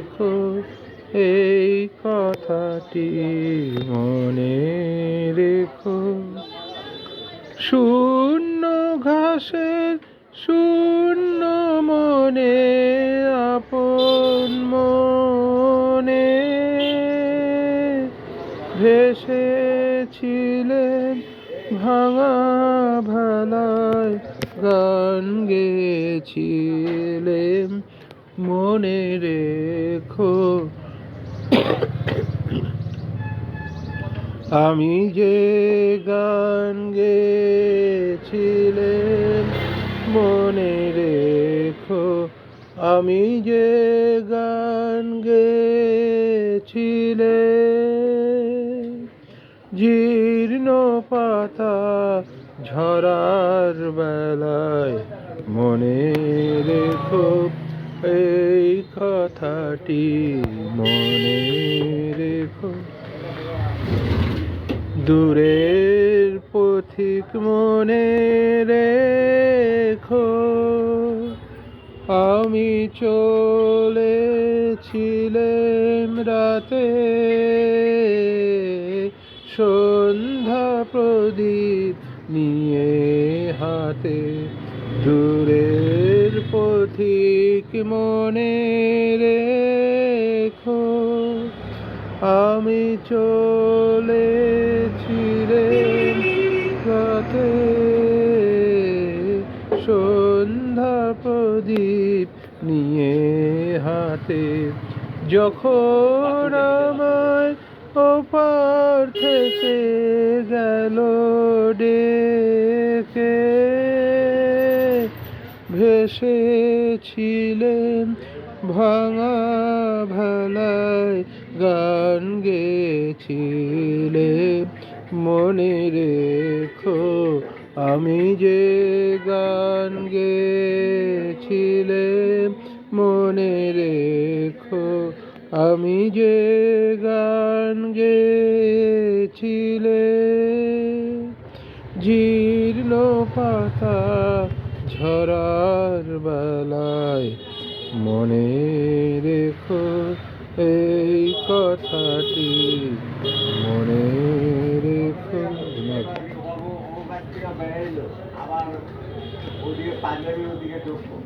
রেখো এই কথাটি মনে রেখো। শূন্য ঘাসের, শূন্য মনে, আপন মনে ভেসেছিলেন ভাঙা ভালায়, গান গেছিলেন মনে রেখো আমি যে গান গেছিলেন মনে রেখো, আমি যে গান গেছিলে জীর্ণ পাতা ঝরার বেলায় মনে রেখো এই কথাটি মনে রেখো। দূরের পথিক মনে রেখো। আমি চলেছিলাম রাতে। সন্ধ্যা প্রদীপ নিয়ে হাতে দূরের পথিক মনে রেখো। আমি চলেছিলাম রাতে সন্ধ্যা প্রদীপ নিয়ে হাতে যখন আমায় ওপার থেকে গেল ডেকে। ভেসেছিলেন ভাঙা ভেলায় গান গেছিলে মনে রেখো আমি যে গান গেছিলে মনে রেখো আমি যে গান গেছিলে জীর্ণ পাতা ঝরার বেলায় মনে রেখো এই কথাটি। মনে রেখো। আবার ওদিকে পাঞ্জাবি ওদিকে ঢুকবো।